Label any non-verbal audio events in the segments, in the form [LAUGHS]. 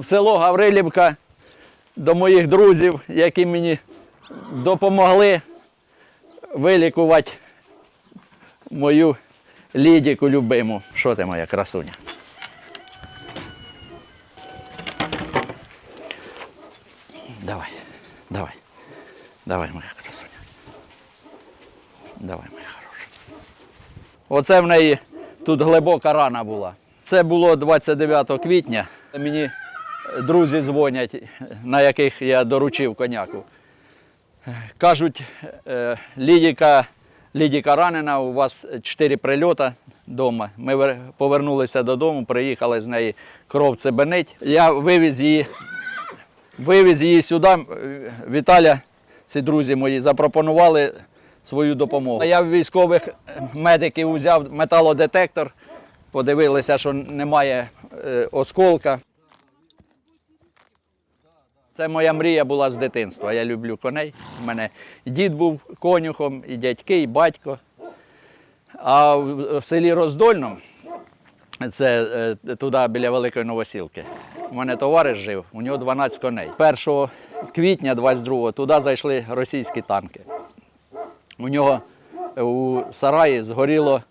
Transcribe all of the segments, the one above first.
В село Гаврилівка до моїх друзів, які мені допомогли вилікувати мою лідіку любиму. Що ти моя красуня? Давай, давай, давай, моя красуня. Давай, моя хороша. Оце в неї тут глибока рана була. Це було 29 квітня. Мені друзі дзвонять, на яких я доручив коняку. Кажуть, е, Лідіка, Лідіка ранена, у вас чотири прильоти вдома. Ми повернулися додому, приїхали з неї кров цебенить. Я вивіз її, вивіз її сюди. Віталя, ці друзі мої, запропонували свою допомогу. Я військових медиків взяв металодетектор, подивилися, що немає е, осколка. Це моя мрія була з дитинства. Я люблю коней. У мене і дід був конюхом, і дядьки, і батько. А в селі Роздольном, це е, туди біля Великої Новосілки, у мене товариш жив, у нього 12 коней. 1 квітня 22-го туди зайшли російські танки. У нього е, у сараї згоріло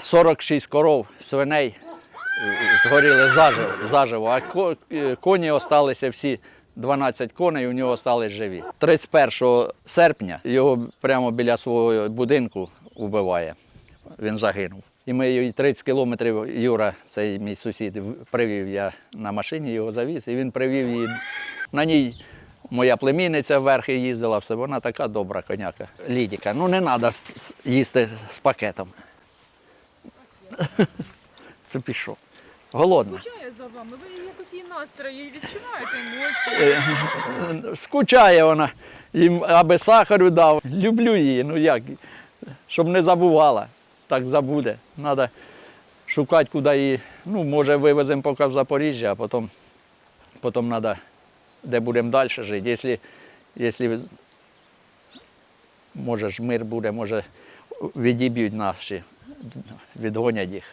46 коров, свиней згоріли заживо, заживо а е, коні залишилися всі 12 коней, у нього залишились живі. 31 серпня його прямо біля свого будинку вбиває. Він загинув. І ми її 30 кілометрів Юра, цей мій сусід, привів я на машині, його завіз, і він привів її. На ній моя племінниця вверх і їздила, все. Вона така добра коняка. Лідіка. Ну не треба їсти з пакетом. [LAUGHS] Це пішов. Голодна. Скучає за вами, ви якось її настрої відчуваєте емоції. Е, Скучає вона, їм аби сахару дав. Люблю її, ну як, щоб не забувала. Так забуде. Треба шукати, куди її. Ну, може, вивеземо поки в Запоріжжя, а потім, потім треба, де будемо далі жити. Якщо, якщо може ж мир буде, може відіб'ють наші, відгонять їх.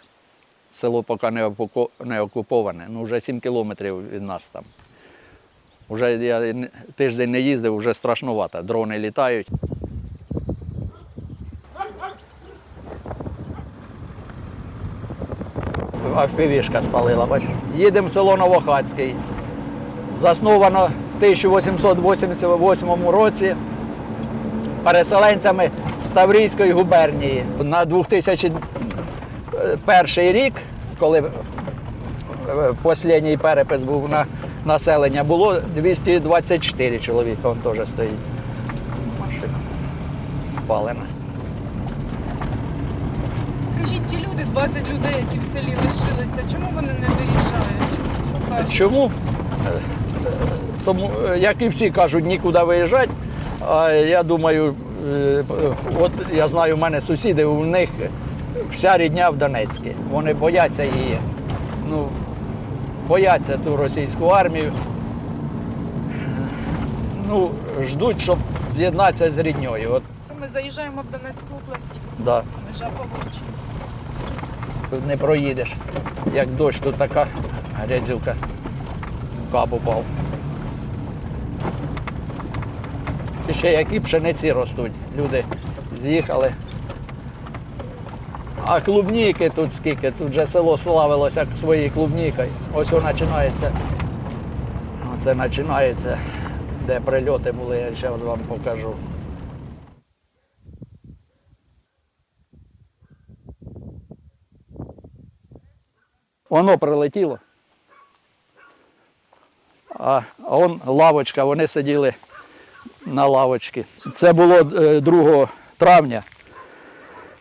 Село поки не окуповане, ну вже 7 кілометрів від нас там. Уже я тиждень не їздив, вже страшнувато. Дрони літають. Авпівішка спалила, бачиш. Їдемо в село Новохацький. Засновано в 1888 році переселенцями з Таврійської губернії. На 2001 рік, коли е, останній перепис був на населення, було 224 чоловіка, він теж стоїть. Машина спалена. Скажіть, ті люди, 20 людей, які в селі лишилися, чому вони не виїжджають? Чому? Е, е, Тому, е, як і всі кажуть, нікуди виїжджати. А я думаю, е, е, от я знаю, у мене сусіди, у них вся рідня в Донецьку. Вони бояться її. Ну, бояться ту російську армію. Ну, ждуть, щоб з'єднатися з рідньою. От, Це ми заїжджаємо в Донецьку область, да, межа Павловичі. тут не проїдеш. Як дощ, тут така грязюка. Кап упав. І ще які пшениці ростуть. Люди з'їхали. А клубніки тут скільки, тут вже село славилося своєю клубнікою. Ось воно починається. Оце починається, де прильоти були, я ще вам покажу. Воно прилетіло. А он лавочка, вони сиділи на лавочці. Це було е, 2 травня.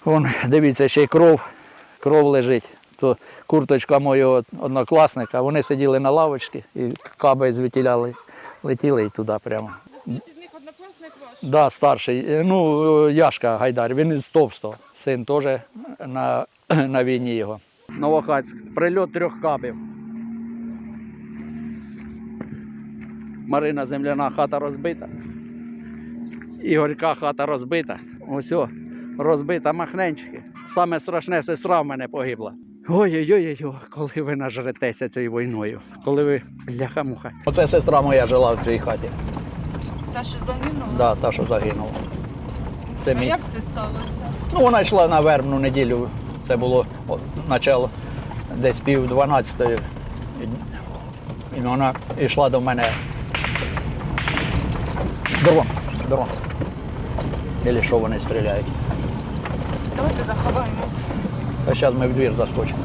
Вон, дивіться, ще й кров, кров лежить. То курточка мого однокласника, вони сиділи на лавочці і каби звідтіля ли- летіли і туди прямо. Хтось із них однокласник ваш? Да, старший. Е, Ну, Яшка Гайдар, він із Товстого. Син теж на, [CLEARS THROAT] на війні його. Новохацьк. Прильот трьох кабів. Марина земляна хата розбита. Ігорька хата розбита. Ось розбита махненчики. Саме страшне сестра в мене погибла. Ой-ой-ой, коли ви нажретеся цією війною, коли ви бляха-муха. Оце сестра моя жила в цій хаті. Та що загинула? Да, та, що загинула. Це А мій. як це сталося? Ну, вона йшла на вербну неділю. Це було от, начало десь пів дванадцятої. І вона йшла до мене. Дрон, дрон. Ілі що вони стріляють. Давайте заховаємось. А зараз ми в двір заскочимо.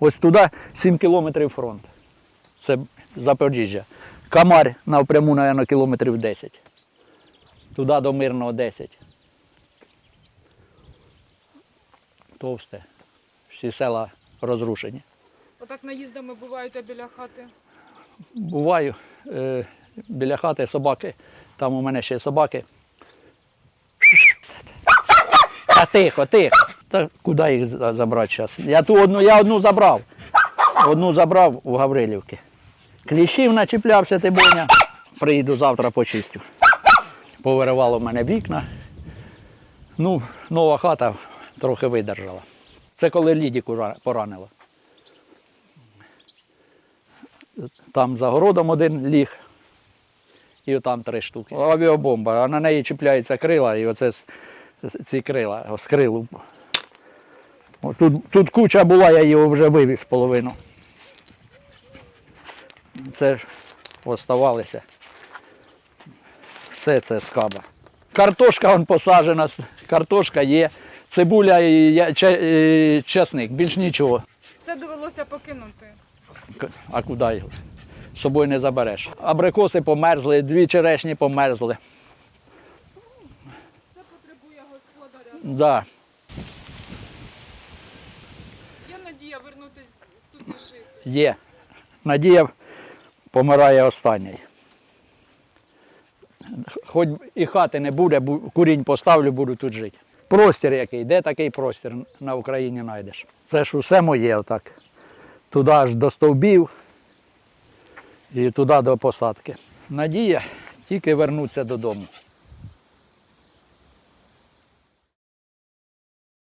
Ось туди 7 кілометрів фронт. Це Запоріжжя. Камар напряму, мабуть, кілометрів 10. Туди до мирного 10. Товсте. Всі села розрушені. Отак наїздами буваєте біля хати. Буваю е, біля хати собаки. Там у мене ще собаки. Та тихо, тихо. Та куди їх забрати зараз? Я ту одну, я одну забрав. Одну забрав у Гаврилівки. Кліщів начіплявся ти боня. Приїду завтра почистю. Повиривало в мене вікна. Ну, нова хата трохи видержала. Це коли Лідіку ра- поранило. Там за городом один ліг. І отам три штуки. Авіабомба, а на неї чіпляються крила, і оце ці крила, з крилу. Тут, тут куча була, я її вже вивів половину. Це ж оставалися. Все це скаба. Картошка он посаджена, картошка є, цибуля і часник, більш нічого. Все довелося покинути. А куди його? З собою не забереш. Абрикоси померзли, дві черешні померзли. Да. Є надія вернутись туди жити. Є. Надія помирає останній. Хоч і хати не буде, курінь поставлю, буду тут жити. Простір який, де такий простір на Україні знайдеш? Це ж усе моє отак. Туди аж до стовбів і туди до посадки. Надія тільки вернутися додому.